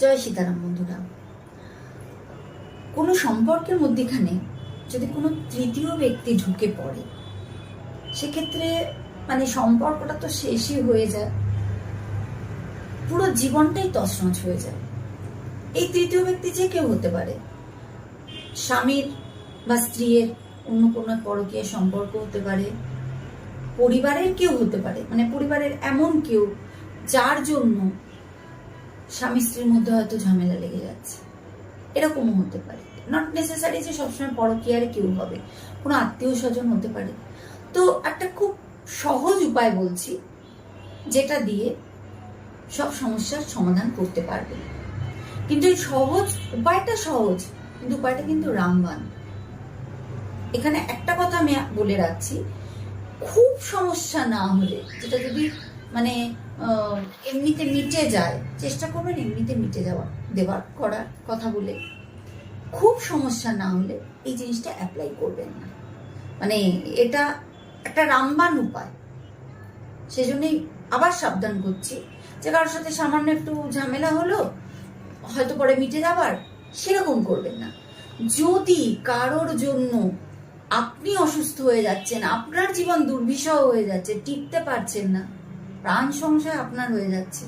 জয় সীতারাম বন্ধুরা। কোনো সম্পর্কের মধ্যেখানে যদি কোনো তৃতীয় ব্যক্তি ঢুকে পড়ে, সেক্ষেত্রে মানে সম্পর্কটা তো শেষই হয়ে যায়। পুরো জীবনটাই তছনছ হয়ে যায়। এই তৃতীয় ব্যক্তি যে কেউ হতে পারে, স্বামীর বা স্ত্রীর অন্য কোনো পরকীয় সম্পর্ক হতে পারে, পরিবারের কেউ হতে পারে মানে পরিবারের এমন কেউ যার জন্য স্বামী স্ত্রীর মধ্যে হয়তো ঝামেলা লেগে যাচ্ছে। এরকমও হতে পারে। নট নেসেসারি যে সবসময় পরকীয়ারে কেউ হবে। কোনো আত্মীয় স্বজন হতে পারে। তো একটা খুব সহজ উপায় বলছি, যেটা দিয়ে সব সমস্যার সমাধান করতে পারবে। কিন্তু এই সহজ উপায়টা সহজ, কিন্তু উপায়টা কিন্তু রামবান। এখানে একটা কথা আমি বলে রাখছি, খুব সমস্যা না হলে, যেটা যদি মানে এমনিতে মিটে যায়। চেষ্টা করবেন এমনিতে মিটে যাওয়া, দেওয়ার, করার কথা বলে। খুব সমস্যা না হলে এই জিনিসটা অ্যাপ্লাই করবেন না। মানে এটা একটা রামবান উপায়। সেজন্যই আবার সাবধান করছি। যে কারোর সাথে সামান্য একটু ঝামেলা হলো, হয়তো পরে মিটে যাবার, সেরকম করবেন না। যদি কারোর জন্য আপনি অসুস্থ হয়ে যাচ্ছেন, আপনার জীবন দুর্বিষহ হয়ে যাচ্ছে, টিকতে পারছেন না প্রাণ সংশয় আপনার হয়ে যাচ্ছে,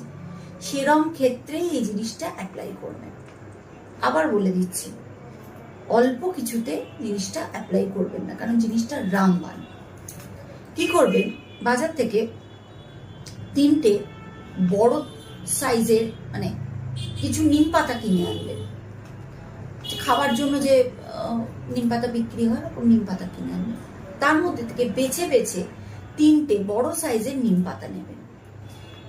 সেরম ক্ষেত্রেই এই জিনিসটা অ্যাপ্লাই করবেন। আবার বলে দিচ্ছি, অল্প কিছুতে জিনিসটা অ্যাপ্লাই করবেন না, কারণ জিনিসটা রামবান। কি করবেন? বাজার থেকে তিনটে বড় সাইজের মানে কিছু নিম পাতা কিনে আনবেন খাবার জন্য যে নিম পাতা বিক্রি হয়, ওরকম নিম পাতা কিনে আনবেন তার মধ্যে থেকে বেছে বেছে তিনটে বড় সাইজের নিম পাতা নেবেন।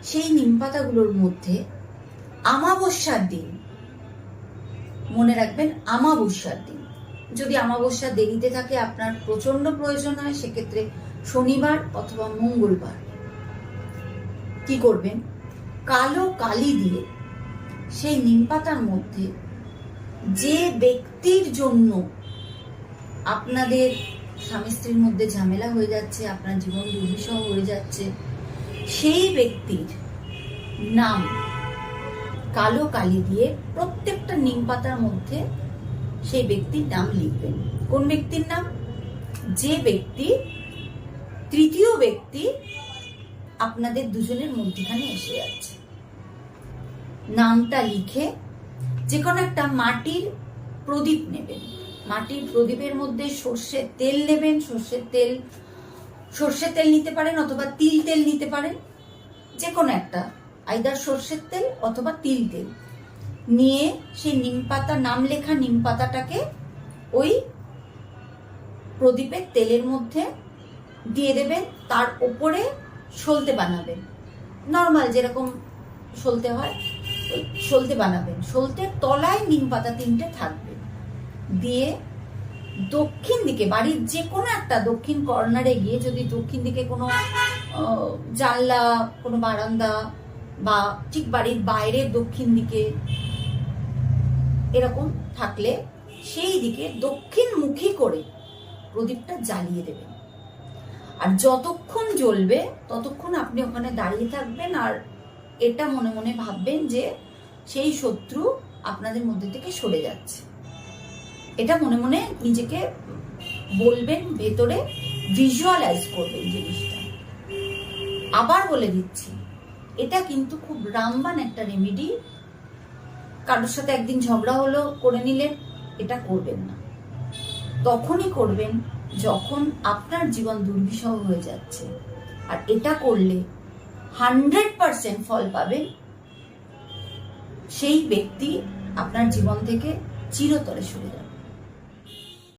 সেই নিম পাতাগুলোর মধ্যে আমাবস্যার দিন। মনে রাখবেন, আমাবস্যার দিন। যদি আমাবস্যা দেরিতে থাকে, আপনার প্রচণ্ড প্রয়োজন হয়, সেক্ষেত্রে শনিবার অথবা মঙ্গলবার। কি করবেন? কালো কালি দিয়ে সেই নিম পাতার মধ্যে যে ব্যক্তির জন্য আপনাদের স্বামী স্ত্রীর মধ্যে ঝামেলা হয়ে যাচ্ছে, আপনার জীবন দুর্বিষহ হয়ে যাচ্ছে, সেই ব্যক্তির নাম। কালো কালি দিয়ে প্রত্যেকটা নিম পাতার মধ্যে সেই ব্যক্তির নাম লিখবেন। কোন ব্যক্তির নাম? যে ব্যক্তি, তৃতীয় ব্যক্তি আপনাদের দুজনের মধ্যখানে এসে যাচ্ছে। নামটা লিখে যে কোনো একটা মাটির প্রদীপ নেবেন। মাটির প্রদীপের মধ্যে সর্ষের তেল নেবেন, সর্ষের তেল সর্ষের তেল নিতে পারেন অথবা তিল তেল নিতে পারেন। যে কোনো একটা আইদার সর্ষের তেল অথবা তিল তেল। নিয়ে সেই নিম পাতা, নাম লেখা নিম পাতাটাকে ওই প্রদীপের তেলের মধ্যে দিয়ে দেবেন, তার ওপরে সলতে বানাবেন। নর্মাল যেরকম সলতে হয়, ওই সলতে বানাবেন। সলতের তলায় নিম পাতা তিনটে থাকবে। দিয়ে দক্ষিণ দিকে, বাড়ির যে কোনো একটা দক্ষিণ কর্নারে গিয়ে যদি দক্ষিণ দিকে কোনো জানলা, কোনো বারান্দা বা ঠিক বাড়ির বাইরে দক্ষিণ দিকে এরকম থাকলে সেই দিকে দক্ষিণ মুখী করে প্রদীপটা জ্বালিয়ে দেবেন। আর যতক্ষণ জ্বলবে, ততক্ষণ আপনি ওখানে দাঁড়িয়ে থাকবেন আর এটা মনে মনে ভাববেন যে সেই শত্রু আপনাদের মধ্যে থেকে সরে যাচ্ছে। এটা মনে মনে নিজেকে বলবেন, ভেতরে ভিজুয়ালাইজ করবেন জিনিসটা। আবার বলে দিচ্ছি এটা কিন্তু খুব রামবান একটা রেমেডি কারোর সাথে একদিন ঝগড়া হলো, করে নিলেন, এটা করবেন না। তখনই করবেন যখন আপনার জীবন দুর্বিষহ হয়ে যাচ্ছে। আর এটা করলে হান্ড্রেড পার্সেন্ট ফল পাবেন সেই ব্যক্তি আপনার জীবন থেকে চিরতরে সরে যাবে।